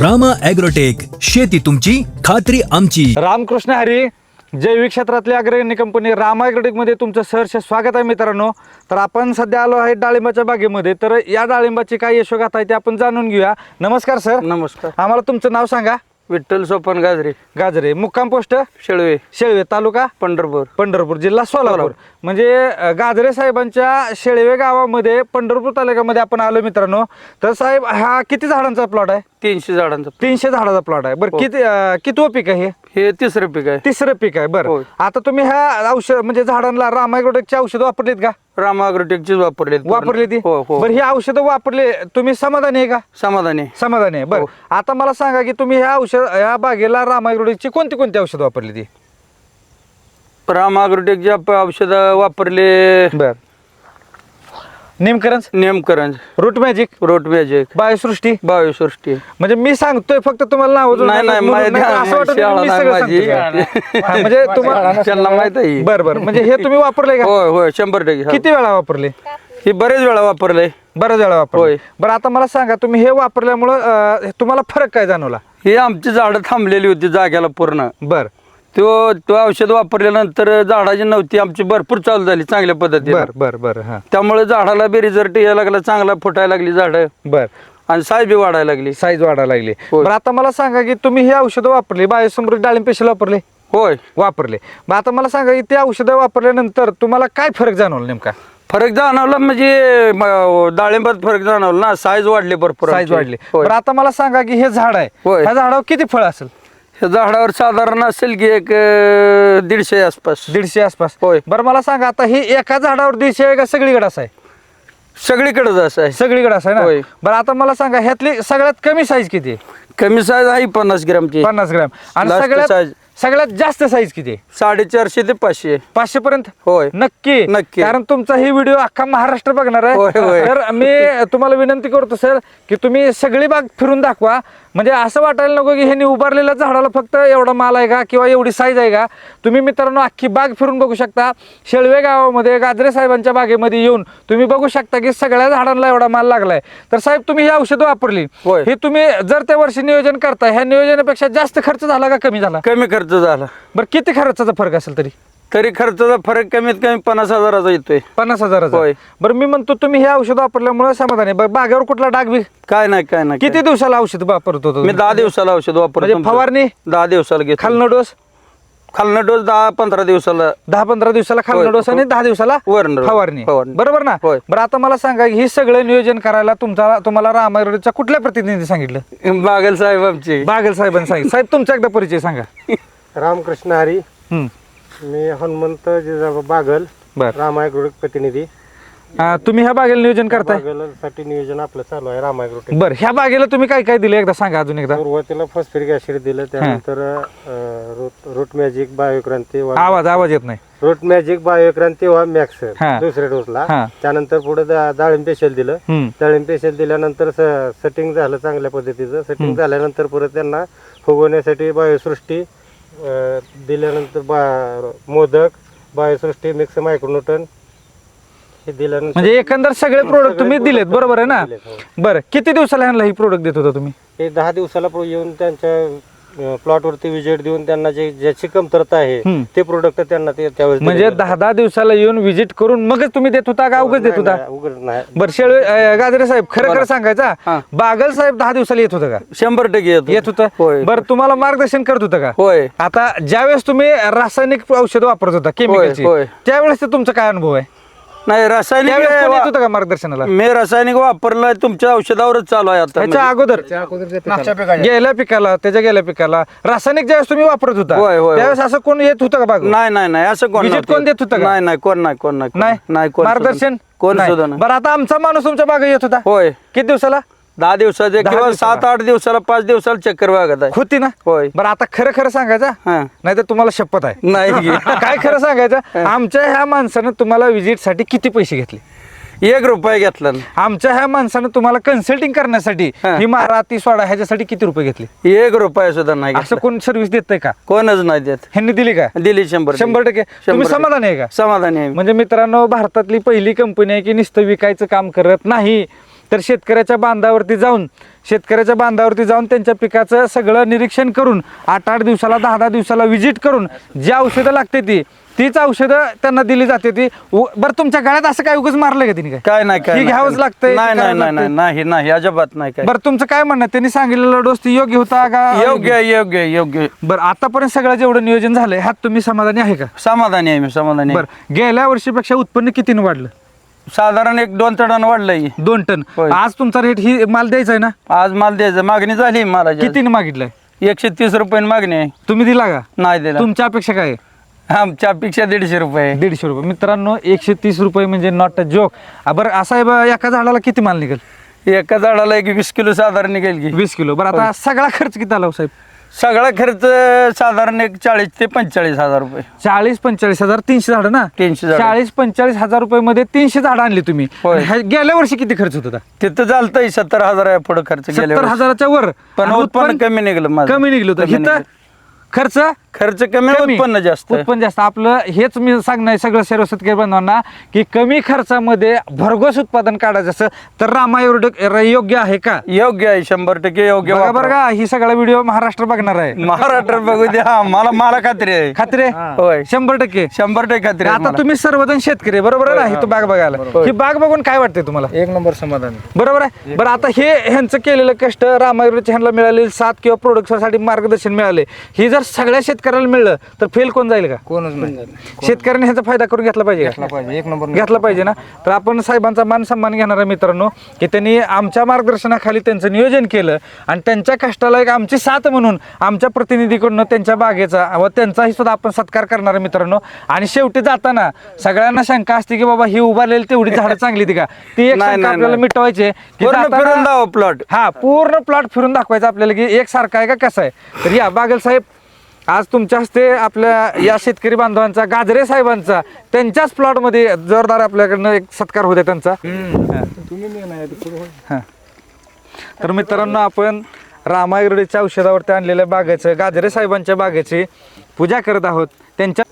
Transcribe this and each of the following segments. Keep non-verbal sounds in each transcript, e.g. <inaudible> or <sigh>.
Rama agrotech शेती तुमची खात्री आमची. रामकृष्ण हरी जैविक क्षेत्रातली अग्रगण्य कंपनी रामा मध्ये तुमचं सहर्ष स्वागत आहे मित्रांनो. तर आपण सध्या आलो आहे डाळिंबाच्या बागेमध्ये. तर या डाळिंबाची काय यशोगाथा आहे ते आपण जाणून घेऊया. नमस्कार सर नमस्कार. आम्हाला तुमचं नाव सांगा. विठ्ठल सोपन गाजरे. गाजरे. मुक्काम पोस्ट? शेळवे. शेळवे तालुका? पंढरपूर. पंढरपूर जिल्हा सोलापूर. सोलापूर. म्हणजे अ, गाजरे साहेबांच्या शेळवे गावामध्ये पंढरपूर तालुक्यामध्ये आपण आलो मित्रांनो. तर साहेब हा किती झाडांचा प्लॉट आहे? तीनशे झाडांचं तीनशे झाडाचा प्लॉट आहे. बरं हो. किती अ, कितवं पीक आहे हे? हे तिसरं पीक आहे. तिसरं पीक आहे बरं. होय. आता तुम्ही ह्या औषध म्हणजे झाडांना रामायग्रोटेकची औषधं वापरलीत का? राम अग्रोटेकचीच वापरले वापरली ती? हो हो. बरं ही औषधं वापरले तुम्ही समाधानी आहे का? समाधानी समाधानी आहे बरं. हो. आता मला सांगा की तुम्ही ह्या औषध ह्या बागेला रामायग्रोटेकची कोणती कोणती औषधं वापरली ती? राम अग्रोटेकची आप- औषधं वापरले बर. नेमकरंज? नेमकरंज. Root magic root magic Biosrushti? Biosrushti. म्हणजे मी सांगतोय फक्त तुम्हाला नाव नाही, नाही, माहिती आहे, असं वाटत शाळा मी नाही सगळं माझी. सांगतोय. हा, म्हणजे <laughs> तुम्हाला त्यांना माहीत आहे बरं बरं. म्हणजे हे तुम्ही वापरले का? होय होय शंभर टक्के. हा. किती वेळा वापरले? हे बरेच वेळा वापरले. बऱ्याच वेळा वापरले. होय. बरं आता मला सांगा तुम्ही हे वापरल्यामुळं अं, तुम्हाला फरक काय जाणवला? ही आमची झाडं थांबलेली होती जाग्याला पूर्ण. बर. तो तो औषध वापरल्यानंतर झाडाची नव्हती आमची भरपूर चालू झाली चांगल्या पद्धतीने. बर बर बर हा. त्यामुळे झाडाला बी रिझल्ट यायला लागला चांगला फुटायला लागली झाडं. बर. आणि साईज बी वाढायला लागली. साईज वाढायला लागली. होय. बरं आता मला सांगा की तुम्ही हे औषधं वापरली बायोसमृद्ध डाळिंब पेशल वापरले? होय. वापरले. मग आता मला सांगा की ते औषधं वापरल्यानंतर तुम्हाला काय फरक जाणवला नेमका? फरक जाणवला म्हणजे म- डाळिंबात फरक जाणवला ना साईज वाढली भरपूर साईज आमची. वाढली. होय. बरं आता मला सांगा की हे झाड आहे होय. ह्या झाडावर किती फळ असेल? ह्या झाडावर साधारण असेल की एक अं, दीडशे आसपास. दीडशे आसपास. होय. बरं मला सांगा आता ही एका झाडावर दीडशे आहे का सगळीकडे असं आहे? सगळीकडेच असं आहे. सगळीकडे असं आहे होय. ना बरं आता मला सांगा ह्यातली सगळ्यात कमी साईज किती आहे? कमी साईज आहे पन्नास ग्रॅमची. पन्नास ग्रॅम. आणि Last सगळ्यात size. सगळ्यात जास्त साईज किती? आहे साडेचारशे ते पाचशे. पाचशे पर्यंत होय. नक्की? नक्की. कारण तुमचा ही व्हिडिओ अख्खा महाराष्ट्र बघणार होय, आहे. होय. तर मी तुम्हाला विनंती करतो सर की तुम्ही सगळी बाग फिरून दाखवा. म्हणजे असं वाटायला नको की ह्यांनी उभारलेल्या झाडाला फक्त एवढा माल आहे का किंवा एवढी साईज आहे का? तुम्ही मित्रांनो अख्खी बाग फिरून बघू शकता. शेळवे गावामध्ये गाजरे साहेबांच्या बागेमध्ये येऊन तुम्ही बघू शकता की सगळ्या झाडांना एवढा माल लागलाय. तर साहेब तुम्ही ही औषधं वापरली. होय. हे तुम्ही जर त्या वर्षी नियोजन करता ह्या नियोजनापेक्षा जास्त खर्च झाला का कमी झाला? कमी खर्च झाला बरं किती खर्चाचा फरक असेल तरी तरी खर्चाचा फरक कमीत कमी पन्नास हजाराचा येतोय पन्नास हजाराचा होय. बरं मी म्हणतो तुम्ही हे औषध वापरल्यामुळे समाधान आहे बरं बागेवर कुठला डाग बी काय नाही काय नाही किती दिवसाला औषध वापरत होतो मी तुम्ही? दहा दिवसाला औषध वापरतो म्हणजे. फवारणी? दहा दिवसाला घेतो खालनं डोस खालनं डोस दहा पंधरा दिवसाला दहा पंधरा दिवसाला खालनं होय. डोस आणि दहा दिवसाला वरनं. फवारणी फवारणी. बरोबर ना होय. बरं आता मला सांगा हे सगळं नियोजन करायला तुमचा तुम्हाला रामायणचा कुठल्या प्रतिनिधी सांगितलं बागल साहेब आमचे बागल साहेबांनी सांगितलं साहेब तुमचा एकदा परिचय सांगा <laughs> रामकृष्ण हरी. हम्म. मी हनुमंत जिजाबा बागल बरं. रामायग्रोटेक प्रतिनिधी. तुम्ही ह्या बागेला नियोजन करताय? बागलसाठी नियोजन आपलं चालू आहे रामायग्रोटेक बरं ह्या बागेला तुम्ही काय काय दिलं एकदा सांगा अजून एकदा. सुरुवातीला फॉस्फरिक ऍसिड दिलं त्यानंतर रूट मॅजिक बायोक्रांती वा- आवाज आवाज येत नाही. रूट मॅजिक बायोक्रांती वा मॅक्स हा. दुसऱ्या डोसला हा. त्यानंतर पुढे डाळिंब पेशल दिलं. हम्म. डाळिंब पेशल दिल्यानंतर सेटिंग झालं चांगल्या पद्धतीचं. सेटिंग झाल्यानंतर परत त्यांना फुगवण्यासाठी बायोसृष्टी अं, दिल्यानंतर बा मोदक बायोसृष्टी मिक्स मायक्रोन्यूटन हे दिल्यानंतर म्हणजे एकंदर सगळे प्रोडक्ट तुम्ही दिलेत बरोबर आहे ना दिलेत, हो. बरं किती दिवसाला ह्यांना ही प्रोडक्ट देत होता तुम्ही हे दहा दिवसाला प्रो- येऊन त्यांच्या प्लॉटवरती विजिट देऊन त्यांना जे ज्याची कमतरता आहे. ते प्रोडक्ट त्यांना ते त्यावेळेस म्हणजे दहा दहा दिवसाला येऊन व्हिजिट करून मगच तुम्ही देत होता का? उगाच देत होता? उघड नाही. बरं शेळवे अं, गाजरे साहेब खरं खरं. सांगायचा. बागल साहेब दहा दिवसाला येत होतं का? शंभर टक्के येतो येत होतं? बरं तुम्हाला मार्गदर्शन करत होतं का? होय. आता ज्यावेळेस तुम्ही रासायनिक औषध वापरत होता केमिकलची. त्यावेळेस ते तुमचा काय अनुभव आहे? नाही रासायनिक त्यावेळेस कोण येत वा- होतं का मार्गदर्शनाला? मी रासायनिक वापरलं तुमच्या औषधावरच चालू आहे आता त्याच्या अगोदर? गेल्या पिकाला त्याच्या गेल्या पिकाला. रासायनिक ज्यावेळेस तुम्ही वापरत होता होय, होय, त्यावेळेस असं कोण येत होतं का बाग नाही नाही नाही असं कोण Visit नव्हतं. कोण देत होतं का? नाही नाही कोण नाही कोण नाही कोण नाही? नाही कोण मार्गदर्शन? कोण नाही. सुद्धा नाही. बरं आता आमचा माणूस तुमच्या बागा येत होता. होय. किती दिवसाला? दहा दिवसाचे दहा किंवा दिवसाला. सात आठ दिवसाला पाच दिवसाला चक्कर वागत आहे. होती ना? होय. बरं आता खरं खरं सांगायचं हा. नाही तर तुम्हाला शपथ आहे. नाही. <laughs> काय खरं सांगायचं आमच्या ह्या माणसानं तुम्हाला विजिटसाठी किती पैसे घेतले? एक रुपये घेतला. आमच्या ह्या माणसानं तुम्हाला कन्सल्टिंग करण्यासाठी हा. ही मारा ती सोडा ह्याच्यासाठी किती रुपये घेतले? एक रुपये सुद्धा नाही असं घेतला. कोण सर्व्हिस देतंय का? कोणच नाही देत. ह्यांनी दिली का? दिली शंभर शंभर टक्के. तुम्ही समाधानी आहे का? समाधानी आहे म्हणजे मित्रांनो भारतातली पहिली कंपनी आहे की नुसतं विकायचं काम करत नाही. तर शेतकऱ्याच्या बांधावरती जाऊन शेतकऱ्याच्या बांधावरती जाऊन त्यांच्या पिकाचं सगळं निरीक्षण करून आठ आठ दिवसाला दहा दहा दिवसाला व्हिजिट करून जी औषधं लागते ती तीच औषधं त्यांना दिली जाते ती. उ- बरं तुमच्या गळ्यात असं काय उगाच मारलं का तिने काय? काय नाही काय ही नाही, घ्यावंच काय लागतंय, नाही नाही नाही नाही नाही नाही अजिबात नाही काय. बरं तुमचं काय म्हणणं आहे? त्यांनी सांगितलेला डोस ती योग्य होता का योग्य आहे, योग्य आहे, योग्य. आहे. बरं आतापर्यंत सगळं जेवढं नियोजन झालंय ह्यात तुम्ही समाधानी आहे का? समाधानी आहे मी समाधानी आहे. बरं गेल्या वर्षीपेक्षा उत्पन्न कितीने वाढलं? साधारण एक दोन चढानं वाढलंय. दोन टन. होय. आज तुमचा रेट ही माल द्यायचा आहे ना? आज माल द्यायचं. मागणी झाली मला कितीने मागितलाय? एकशे तीस रुपये मागणी आहे. तुम्ही दिला का? नाही दिला. तुमच्या अपेक्षा काय आहे? आमच्या अपेक्षा दीडशे रुपये. दीडशे रुपये. मित्रांनो एकशे तीस रुपये म्हणजे नॉट अ जोक बरं असा आहे बा, एका झाडाला किती माल निघेल? एका झाडाला एक वीस किलो साधारण निघेल की. वीस किलो. बरं आता सगळा खर्च किती आला हो साहेब? सगळा खर्च साधारण एक चाळीस ते पंचेचाळीस हजार रुपये चाळीस पंचेचाळीस हजार तीनशे झाडं ना तीनशे झाडं. चाळीस पंचेचाळीस हजार रुपये मध्ये तीनशे झाडं आणली तुम्ही होय. ह्या- गेल्या वर्षी किती खर्च होत होता तिथं चालतंय सत्तर हजार पुढे खर्च सत्तर. हजाराच्या वर पण आणि उत्पन्न कमी निघलं माझं. कमी निघलं होतं कमी निघलं. खर्च? खर्च कमी कमी. उत्पन्न जास्त. उत्पन्न जास्त. आपलं हेच मी सांगणार सगळं सर्व शेतकरी बांधवांना की कमी खर्चामध्ये भरघोस उत्पादन काढायचं असं तर रामायुर्वेदिक योग्य आहे का? योग्य आहे शंभर टक्के योग्य बघा वापरा. का ही सगळा व्हिडिओ महाराष्ट्र बघणार आहे. महाराष्ट्र बघू द्या. मला मला खात्री आहे. खात्री आहे? होय. शंभर टक्के. शंभर टक्के खात्री आहे आता मला. तुम्ही सर्वजण शेतकरी आहे, बरोबर आहे ना? ही तो बाग बघायला. ही बाग बघून काय वाटते तुम्हाला? एक नंबर समाधान बरोबर आहे? बरं आता हे ह्यांचं केलेलं कष्ट रामायुर्वेदच्या ह्यांना मिळालेले साथ किंवा प्रोडक्टसाठी मार्गदर्शन मिळाले. ही जर सगळ्या शेतकऱ्याला मिळलं तर फेल कोण जाईल का? कोणच नाही. शेतकऱ्यांनी ह्याचा फायदा करून घेतला पाहिजे का? पाहिजे. एक नंबर घेतला पाहिजे ना? तर आपण साहेबांचा मान सन्मान घेणार आहे मित्रांनो की त्यांनी आमच्या मार्गदर्शनाखाली त्यांचं नियोजन केलं आणि त्यांच्या कष्टाला एक आमची साथ म्हणून आमच्या प्रतिनिधीकडून त्यांच्या बागेचा व त्यांचाही सुद्धा आपण सत्कार करणार आहे मित्रांनो. आणि शेवटी जाताना सगळ्यांना शंका असते की बाबा ही उभारलेली तेवढी झाडं चांगली ती का? ती एक नाही, शंका नाही, आपल्याला नाही. मिटवायची की पूर्ण जाताना- फिरून दाव प्लॉट हा पूर्ण प्लॉट फिरून दाखवायचा आपल्याला की एक सारखा आहे का? कसा आहे? तर या बागल साहेब आज तुमच्या हस्ते आपल्या या शेतकरी बांधवांचा गाजरे साहेबांचा त्यांच्याच प्लॉटमध्ये जोरदार आपल्याकडनं एक सत्कार होते त्यांचा. हा. तर मित्रांनो आपण रामायुर्वेदच्या औषधावरती आणलेल्या बागेचं गाजरे साहेबांच्या बागेची पूजा करत आहोत. त्यांच्या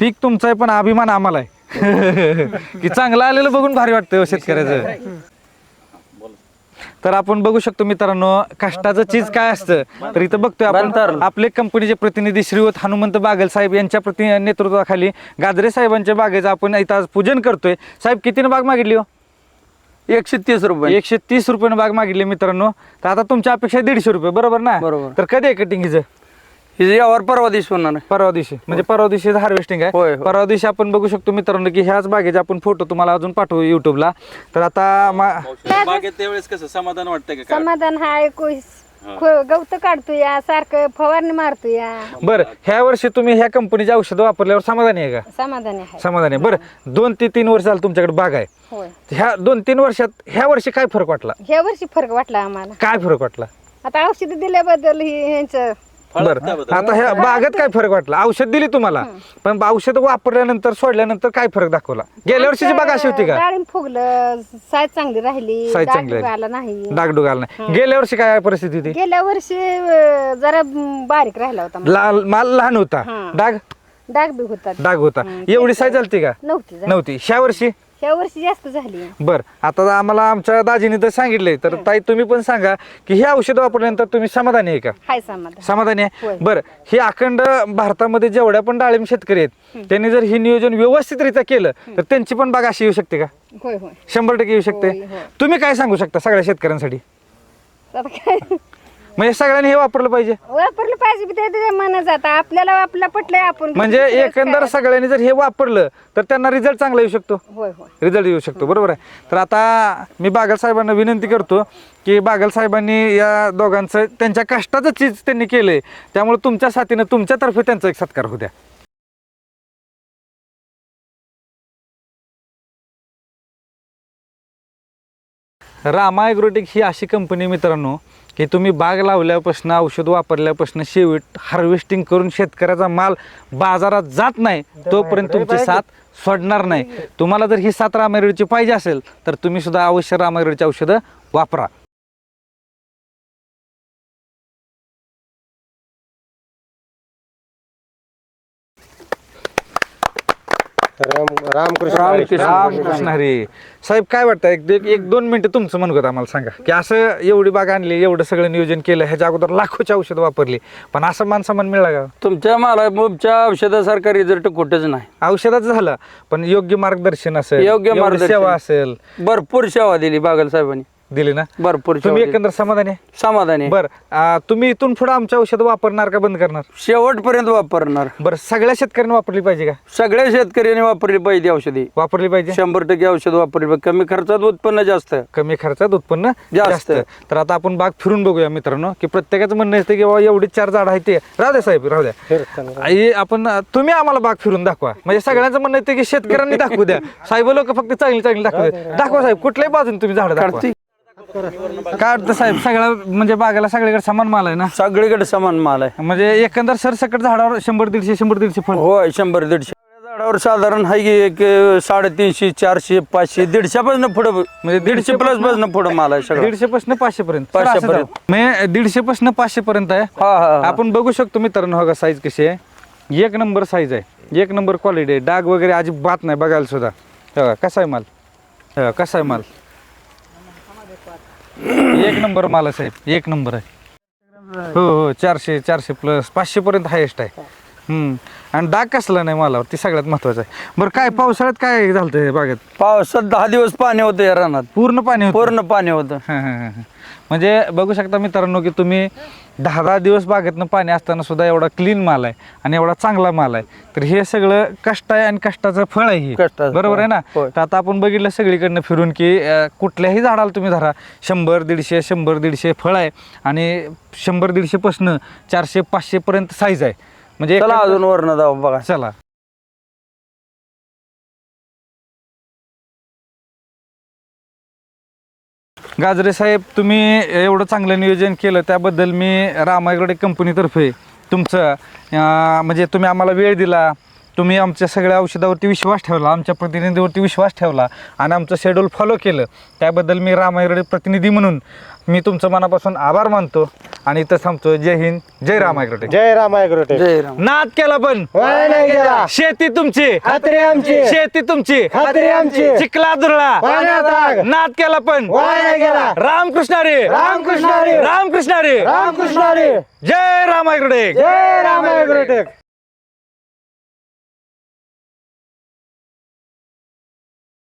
पीक तुमचं आहे पण अभिमान आम्हाला आहे <laughs> की चांगलं आलेलं बघून भारी वाटतं हो शेतकऱ्याचं. तर आपण बघू शकतो मित्रांनो कष्टाचं चीज काय असतं? तर इथं बघतोय आपण आपले कंपनीचे प्रतिनिधी श्रीवत हनुमंत बागल साहेब यांच्या प्रति नेतृत्वाखाली गाजरे साहेबांच्या बागेचं आपण इथं आज पूजन करतोय. साहेब कितीने बाग मागितली हो? एकशे तीस रुपये. एकशे तीस रुपयानं बाग मागितली मित्रांनो. तर आता तुमच्या अपेक्षा दीडशे रुपये बरोबर ना? बरोबर. तर कधी आहे कटिंग हिचं यावर परवा दिवस होणार आहे. परवा दिवशी. म्हणजे परवा दिवशी हार्वेस्टिंग आहे. होय, होय. परवा दिवशी आपण बघू शकतो मित्रांनो की ह्याच बागेचे आपण फोटो तुम्हाला अजून पाठवू युट्यूबला तर आता मा- बागेत त्यावेळेस कसं समाधान वाटतंय का? समाधान हाय कोई गवत काढतोया सारखं फवारणी मारतोया. बरं ह्या वर्षी तुम्ही ह्या कंपनीची औषधं वापरल्यावर समाधानी आहे का? समाधानी आहे. समाधानी आहे. बरं दोन ते तीन वर्ष झालं तुमच्याकडे बाग आहे. होय. ह्या दोन तीन वर्षात ह्या वर्षी काय फरक वाटला? ह्या वर्षी फरक वाटला आम्हाला. काय फरक वाटला? आता औषध दिल्याबद्दल ही ह्यांचं बरं. आता ह्या बागेत काय? फरक वाटला? औषध दिली तुम्हाला. पण औषध वापरल्यानंतर सोडल्यानंतर काय फरक दाखवला? गेल्या वर्षीची बाग अशी होती का? डाळिंब फुगलं साईज चांगली राहिली. साईज डाग चांगली राहिली. आला नाही. डागडुग आला नाही. गेल्या वर्षी काय परिस्थिती होती? गेल्या वर्षी अं, जरा बारीक राहिला होता माल. लाल माल लहान होता. डाग? डाग बी होता. डाग होता. एवढी साईज झालती का? नव्हती झाली. नव्हती. ह्या वर्षी? ह्या वर्षी जास्त झाली. बर आता आम्हाला आमच्या दाजीने तर सांगितलंय तर ताई तुम्ही पण सांगा की हे औषध वापरल्यानंतर तुम्ही समाधानी आहे का? हाय समाधान. समाधानी आहे? होय. बरं हे अखंड भारतामध्ये जेवढ्या पण डाळिंब शेतकरी आहेत त्यांनी जर हे नियोजन व्यवस्थितरित्या केलं तर त्यांची पण बाग अशी येऊ शकते का? होय होय. शंभर टक्के येऊ शकते. होय, होय. तुम्ही काय सांगू शकता सगळ्या शेतकऱ्यांसाठी? आता काय? म्हणजे सगळ्यांनी हे वापरलं पाहिजे. वापरलं पाहिजे बी ते त्याच्या मनात जाता आपल्याला आपलं पटलंय आपण म्हणजे एकंदर? सगळ्यांनी जर हे वापरलं तर त्यांना रिझल्ट चांगला येऊ शकतो. होय होय. रिझल्ट येऊ शकतो. बरोबर आहे. तर आता मी बागल साहेबांना विनंती करतो की बागल साहेबांनी या दोघांचं त्यांच्या कष्टाचं चीज त्यांनी केलंय. त्यामुळे तुमच्या साथीनं तुमच्यातर्फे त्यांचा एक सत्कार होऊ द्या. रामा ॲग्रोटेक ही अशी कंपनी मित्रांनो की तुम्ही बाग लावल्यापासून औषध वापरल्यापासून शेवट हार्वेस्टिंग करून शेतकऱ्याचा माल बाजारात जात नाही तोपर्यंत तुमची साथ सोडणार नाही. तुम्हाला जर ही सात रामायरोडची पाहिजे असेल तर तुम्ही सुद्धा अवश्य रामायरोडची औषधं वापरा. राम रामकृष्ण रामकृष्ण. रामकृष्ण हरी. साहेब काय वाटतं एक एक- एक दोन मिनिटं तुमचं म्हणत होतं आम्हाला सांगा? की असं एवढी बाग आणली एवढं सगळं नियोजन केलं ह्याच्या अगोदर लाखोची औषधं वापरली. पण असं मान सन्मान मिळाला का? तुमच्या मला तुमच्या औषधासारखा रिझल्ट कुठेच नाही. औषधाचं झालं पण योग्य मार्गदर्शन असेल योग्य मार्गदर्शन. सेवा असेल. भरपूर सेवा दिली बागल साहेबांनी. दिली ना? भरपूर तुम्ही. एकंदर समाधानी आहे? समाधानी. बरं आ, तुम्ही इथून पुढे आमच्या औषध वापरणार का बंद करणार? शेवटपर्यंत वापरणार. बरं सगळ्या शेतकऱ्यांनी वापरली पाहिजे का? सगळ्या शेतकऱ्यांनी वापरली पाहिजे औषधी. वापरली पाहिजे? शंभर टक्के औषध वापरली पाहिजे. कमी खर्चात उत्पन्न जास्त. कमी खर्चात उत्पन्न जास्त. जास्त. तर आता आपण बाग फिरून बघूया मित्रांनो की प्रत्येकाचं म्हणणं असतं की बाबा एवढी चार झाड आहेत ते. राहू द्या साहेब राहू द्या आई, आपण तुम्ही आम्हाला बाग फिरून दाखवा. म्हणजे सगळ्यांचं म्हणणं येतं की शेतकऱ्यांनी दाखवू द्या. साहेब लोक फक्त चांगली चांगली दाखवू द्या दाखवा साहेब कुठल्याही बाजून तुम्ही झाड दाखवा. कार्तिक काय वाटतं साहेब सगळ्या म्हणजे बागाला सगळीकडे समान माल आहे ना? सगळीकडे समान माल आहे. म्हणजे एकंदर सरसकट झाडावर शंभर दीडशे शंभर दीडशे फळ. होय शंभर दीडशे. झाडावर साधारण आहे की एक साडेतीनशे चारशे पाचशे दीडशेपासून पुढे म्हणजे दीडशे प्लसपासून पुढे माल आहे सगळं. दीडशे पासून पाचशे पर्यंत पाचशे पर्यंत. म्हणजे दीडशे पासून पाचशे पर्यंत आहे. हा हा हा. आपण बघू शकतो मित्रांनो बघा साईज कशी आहे. एक नंबर साईज आहे. एक नंबर क्वालिटी आहे. डाग वगैरे अजिबात नाही बघायला सुद्धा. हे बघा कसा आहे माल? हे बघा, कसा आहे माल? एक नंबर माल आहे साहेब एक नंबर आहे. हो हो चारशे चारशे प्लस पाचशे पर्यंत हायेस्ट आहे. हम्म. आणि डाग कसला नाही मालावर ती सगळ्यात महत्वाचं आहे. बरं काय पावसाळ्यात काय झालं हे बागेत? पावसात दहा दिवस पाणी होतं या रानात. पूर्ण पाणी होतं? पूर्ण पाणी होतं. हां, हां, हां, हां. म्हणजे बघू शकता मित्रांनो की तुम्ही दहा दहा दिवस बागेतनं पाणी असताना सुद्धा एवढा क्लीन माल आहे आणि एवढा चांगला माल आहे. तर हे सगळं कष्ट आहे आणि कष्टाचं फळ आहे हे. कष्टाचं बरोबर आहे ना? होय. तर आता आपण बघितलं सगळीकडनं फिरून की अं, कुठल्याही झाडाला तुम्ही धरा शंभर दीडशे शंभर दीडशे फळ आहे आणि शंभर दीडशे पासनं चारशे पाचशे पर्यंत साईज आहे. म्हणजे चला अजून वरण जाऊ बघा. चला. गाजरे साहेब तुम्ही एवढं चांगलं नियोजन केलं त्याबद्दल मी रामायगडे कंपनीतर्फे तुमचं अं, म्हणजे तुम्ही आम्हाला वेळ दिला तुम्ही आमच्या सगळ्या औषधावरती विश्वास ठेवला आमच्या प्रतिनिधीवरती विश्वास ठेवला आणि आमचं शेड्यूल फॉलो केलं. त्याबद्दल मी रामायगडे प्रतिनिधी म्हणून मी तुमचं मनापासून आभार मानतो. आणि इथं थांबतो जय हिंद जय रामायगडे जय राम ॲग्रोटेक. जय राम. नाद केला पण. वाया नाही गेला शेती तुमची. खात्री आमची. शेती तुमची. खात्री आमची. चिखला दुरळा. पाण्यात आग नाद केला पण. वाया नाही गेला रामकृष्ण रे रामकृष्ण हरी. रामकृष्ण रे रामकृष्ण हरी. जय रामायगडे जय राम ॲग्रोटेक.